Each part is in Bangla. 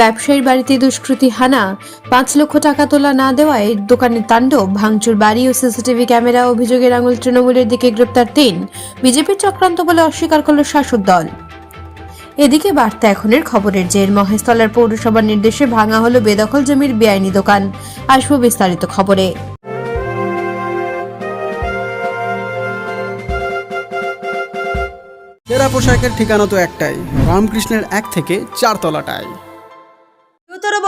ব্যবসায়ীর বাড়িতে দুষ্কৃতী হানা, পাঁচ লক্ষ টাকা তোলা না দেওয়ায় দোকানের তাণ্ডব, ভাঙচুর, বাড়ি ও সিসিটিভি ক্যামেরা অভিযোগের আঙুল তৃণমূলের দিকে গ্রেপ্তার তিন। বিজেপির চক্রান্ত বলে অস্বীকার করল শাসক দল। এদিকে বার্তা এখনের খবরের জের, মহেশতলার পৌরসভার নির্দেশে ভাঙা হলো বেদখল জমির বেআইনি দোকান। আসব বিস্তারিত খবরে। সেরা পোশাকের ঠিকানা তো একটাই, রামকৃষ্ণের এক থেকে চারতলাটায়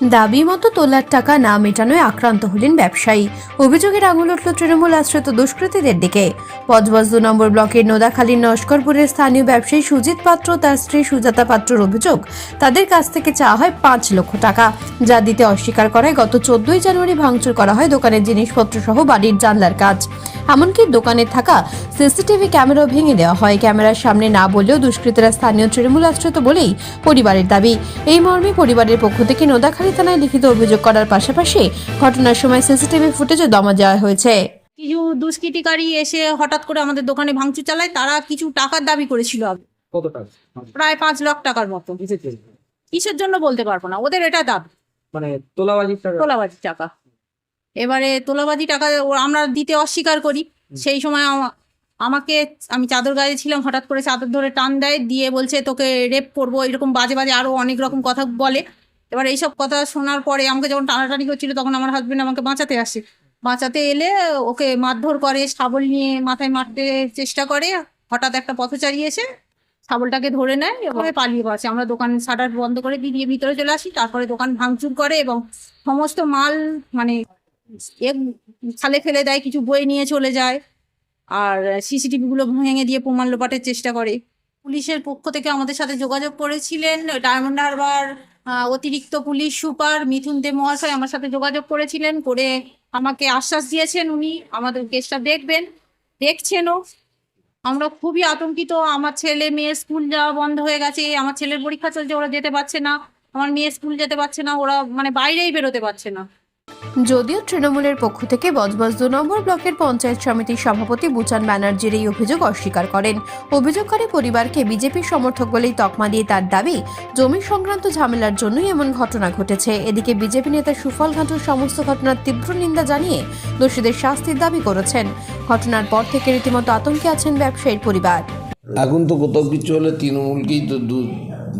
দাবি মতো তোলার টাকা না মেটানোয় আক্রান্ত হলেন ব্যবসায়ী। অভিযোগের আঙুল উঠল তৃণমূল আশ্রিত দুষ্কৃতীদের দিকে। পজবজ দু নম্বর ব্লকের নোদাখালীর নস্করপুরের স্থানীয় ব্যবসায়ী সুজিত পাত্র তার স্ত্রী সুজাতা পাত্রর অভিযোগ, তাদের কাছ থেকে চাওয়া হয় পাঁচ লক্ষ টাকা, যা দিতে অস্বীকার করায় গত চোদ্দই জানুয়ারি ভাঙচুর করা হয় দোকানের জিনিসপত্র সহ বাড়ির জানলার কাজ। এমনকি দোকানে থাকা সিসিটিভি ক্যামেরাও ভেঙে দেওয়া হয়। ক্যামেরার সামনে না বললেও দুষ্কৃতীরা স্থানীয় তৃণমূল আশ্রিত বলেই পরিবারের দাবি। এই মর্মে পরিবারের পক্ষ থেকে নোদাখালী থানায় লিখিত অভিযোগ করার পাশাপাশি ঘটনার সময় সিসিটিভি ফুটেজও দমা দেওয়া হয়েছে। কিছু দুষ্কৃতিকারী এসে হঠাৎ করে আমাদের দোকানে ভাঙচুর চালায় তারা কিছু টাকার দাবি করেছিল। কত টাকা? প্রায় পাঁচ লাখ টাকার মতো। কিসের জন্য? বলতে পারব না ওদের এটা দাবি। মানে তোলাবাজির টাকা? তোলাবাজি টাকা। এবারে তোলাবাজি টাকা ও- আমরা দিতে অস্বীকার করি। সেই সময় আমাকে আমি চাদর গায়ে ছিলাম হঠাৎ করে চাদর ধরে টান দেয় দিয়ে বলছে তোকে রেপ করব। এরকম বাজে বাজে আরও অনেক রকম কথা বলে। এবার এইসব কথা শোনার পরে আমাকে যখন টানাটানি করছিল তখন আমার হাজব্যান্ড আমাকে বাঁচাতে আসে। বাঁচাতে এলে ওকে মারধর করে শাবল নিয়ে মাথায় মারতে চেষ্টা করে। হঠাৎ একটা পথচারী এসে শাবলটাকে ধরে নেয় এবং পালিয়ে বাসে আমরা দোকান শাটার বন্ধ করে দিয়ে ভিতরে চলে আসি। তারপরে দোকান ভাঙচুর করে এবং সমস্ত মাল মানে এ খালে ফেলে দেয়, কিছু বই নিয়ে চলে যায়, আর সিসিটিভি গুলো ভেঙে দিয়ে প্রমাণ লোপাটের চেষ্টা করে। পুলিশের পক্ষ থেকে আমাদের সাথে যোগাযোগ করেছিলেন ডায়মন্ড হারবার অতিরিক্ত পুলিশ সুপার মিথুন দে মহাশয় আমার সাথে যোগাযোগ করেছিলেন করে আমাকে আশ্বাস দিয়েছেন উনি। আমাদের কেসটা দেখবেন, দেখছেনও। আমরা খুবই আতঙ্কিত, আমার ছেলে মেয়ে স্কুল যাওয়া বন্ধ হয়ে গেছে, আমার ছেলের পরীক্ষা চলছে, ওরা যেতে পারছে না। আমার মেয়ে স্কুল যেতে পারছে না, ওরা মানে বাইরেই বেরোতে পারছে না। যদিও তৃণমূলের পক্ষ থেকে বজবজ দু নম্বর ব্লকের পঞ্চায়েত সমিতির সভাপতি বুচান ব্যানার্জির এই অভিযোগ অস্বীকার করেন। অভিযোগকারী পরিবারকে বিজেপির সমর্থক বলেই তকমা দিয়ে তার দাবি, জমি সংক্রান্ত ঝামেলার জন্যই এমন ঘটনা ঘটেছে। এদিকে বিজেপি নেতা সুফল ঘাটুর সমস্ত ঘটনার তীব্র নিন্দা জানিয়ে দোষীদের শাস্তির দাবি করেছেন। ঘটনার পর থেকে রীতিমতো আতঙ্কে আছেন ব্যবসায়ীর পরিবার। এখন তো কোথাও কিছু হলে তৃণমূলকেই তো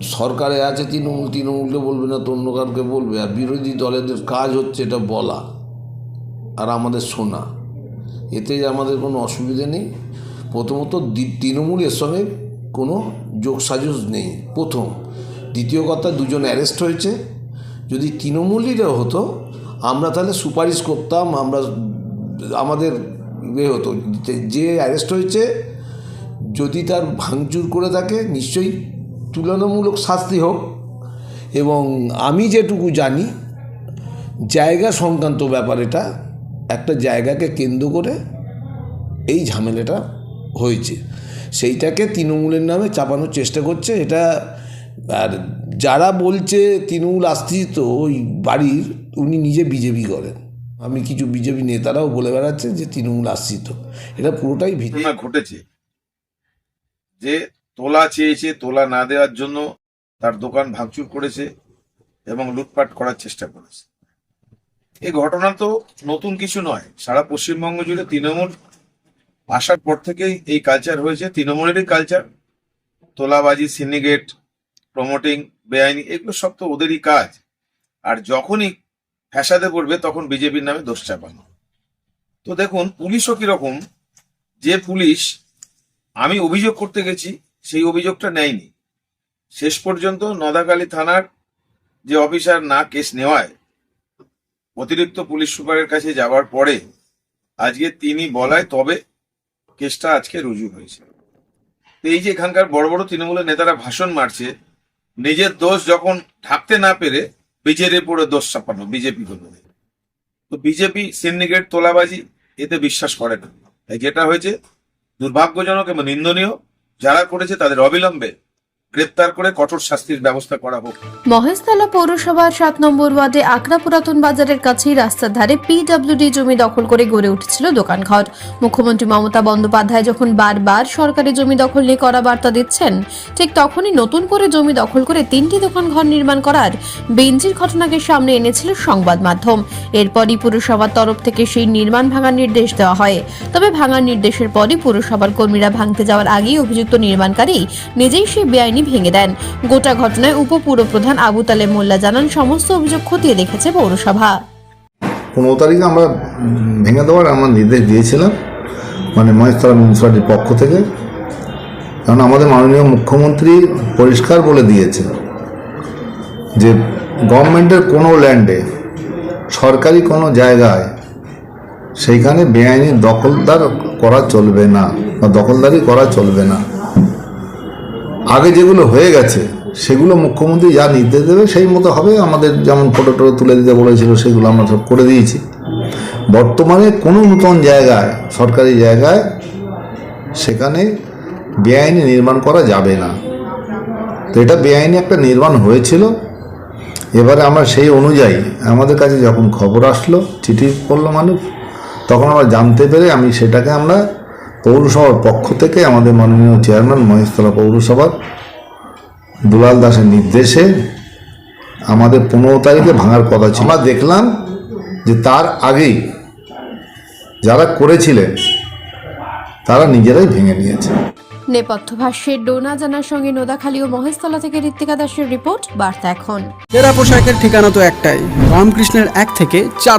সরকারে আছে, তৃণমূল, তৃণমূলকে বলবে না তো অন্য কাউকে বলবে। আর বিরোধী দলেদের কাজ হচ্ছে এটা বলা আর আমাদের শোনা। এতে আমাদের কোনো অসুবিধে নেই। প্রথমত দি- তৃণমূল এর সঙ্গে কোনো যোগসাজস নেই। প্রথম। দ্বিতীয় কথা, দুজন অ্যারেস্ট হয়েছে। যদি তৃণমূলীরা হতো, আমরা তাহলে সুপারিশ করতাম, আমরা আমাদের ইয়ে হতো। যে অ্যারেস্ট হয়েছে, যদি তার ভাঙচুর করে থাকে, নিশ্চয়ই তুলনামূলক শাস্তি হোক এবং আমি যেটুকু জানি, জায়গা সংক্রান্ত ব্যাপার এটা, একটা জায়গাকে কেন্দ্র করে এই ঝামেলাটা হয়েছে। সেইটাকে তৃণমূলের নামে চাপানোর চেষ্টা করছে। এটা, আর যারা বলছে তৃণমূল আশ্রিত ওই বাড়ির, উনি নিজে বিজেপি করেন। আমি কিছু বিজেপি নেতারাও বলে বেড়াচ্ছে যে তৃণমূল আশ্রিত এটা পুরোটাই ভিত্তি। ঘটেছে যে তোলা চেয়েছে, তোলা না দেওয়ার জন্য তার দোকান ভাঙচুর করেছে এবং লুটপাট করার চেষ্টা করেছে। এই ঘটনা তো নতুন কিছু নয়। সারা পশ্চিমবঙ্গ জুড়ে তৃণমূল আসার পর থেকেই এই কালচার হয়েছে। তৃণমূলেরই কালচার তোলাবাজি সিন্ডিকেট প্রমোটিং বেআইনি, এগুলো সব তো ওদেরই কাজ। আর যখনই ফ্যাসাদে পড়বে, তখন বিজেপির নামে দোষ চাপানো। তো দেখুন, পুলিশও কীরকম, যে পুলিশ, আমি অভিযোগ করতে গেছি সেই অভিযোগটা নেয়নি। শেষ পর্যন্ত নদাকালী থানার যে অফিসার না কেস নেওয়ায় অতিরিক্ত পুলিশ সুপারের কাছে যাওয়ার পরে আজকে তিনি বলায় তবে কেসটা আজকে রুজু হয়েছে। এই যে এখানকার বড় বড় তৃণমূলের নেতারা ভাষণ মারছে, নিজের দোষ যখন ঢাকতে না পেরে বিজেপির পরে দোষ চাপানো বিজেপি হলো তো বিজেপি সিন্ডিকেট তোলাবাজি, এতে বিশ্বাস করে না। তাই যেটা হয়েছে, দুর্ভাগ্যজনক এবং নিন্দনীয় যারা করেছে তাদের অবিলম্বে গ্রেপ্তার করে কঠোর শাস্তির ব্যবস্থা করা হোক মহেশতলা পৌরসভার সাত নম্বর ওয়ার্ডে আকরা পুরাতন বাজারের কাছেই রাস্তার ধারে পিডব্লিউডি জমি দখল করে গড়ে উঠেছিল দোকানঘর। মুখ্যমন্ত্রী মমতা বন্দ্যোপাধ্যায় যখন বারবার সরকারি জমি দখল নিয়ে করা বার্তা দিচ্ছেন, ঠিক তখনই নতুন করে জমি দখল করে তিনটি দোকান ঘর নির্মাণ করার বেঞ্জির ঘটনাকে সামনে এনেছিল সংবাদ মাধ্যম। এরপরই পুরসভার তরফ থেকে সেই নির্মাণ ভাঙার নির্দেশ দেওয়া হয়। তবে ভাঙার নির্দেশের পরই পুরসভার কর্মীরা ভাঙতে যাওয়ার আগেই অভিযুক্ত নির্মাণকারী নিজেই সেই বেআইনি ভেঙে দেন। গোটা ঘটনায় উপপুরপ্রধান আবু তালে মোল্লা জানান, সমস্ত অভিযোগ খতিয়ে দেখেছে পৌরসভা। পনেরো তারিখে আমরা ভেঙে দেওয়ার আমরা নির্দেশ দিয়েছিলাম মানে মহেশতলা মিউনিসিপালিটির পক্ষ থেকে। কারণ আমাদের মাননীয় মুখ্যমন্ত্রী পরিষ্কার বলে দিয়েছে যে, গভর্নমেন্টের কোনো ল্যান্ডে, সরকারি কোনো জায়গায় সেইখানে বেআইনি দখলদার করা চলবে না, বা দখলদারি করা চলবে না। আগে যেগুলো হয়ে গেছে, সেগুলো মুখ্যমন্ত্রী যা নির্দেশ দেবে, সেই মতো হবে। আমাদের যেমন ফটো টোটো তুলে দিতে বলেছিল, সেগুলো আমরা সব করে দিয়েছি। বর্তমানে কোনো নূতন জায়গায়, সরকারি জায়গায়, সেখানে বেআইনি নির্মাণ করা যাবে না। তো এটা বেআইনি একটা নির্মাণ হয়েছিল। এবারে আমরা সেই অনুযায়ী আমাদের কাছে যখন খবর আসলো, চিঠি করল মানুষ, তখন আমরা জানতে পেরে আমি সেটাকে আমরা পৌরসভার পক্ষ থেকে আমাদের মাননীয় চেয়ারম্যান মহেশতলা পৌরসভার দুলাল দাসের নির্দেশে আমাদের পনেরো তারিখে ভাঙার কথা ছিল। আমরা দেখলাম যে তার আগেই যারা করেছিলেন তারা নিজেরাই ভেঙে নিয়েছে। নেপথ্য ভাষ্যের ডোনা জানার সঙ্গে নোদাখালী ও মহেশতলা থেকে ঋত্বিকা দাসের রিপোর্ট বার্তা এখন। সেরা পোশাকের ঠিকানা তো একটাই রামকৃষ্ণের এক থেকে চার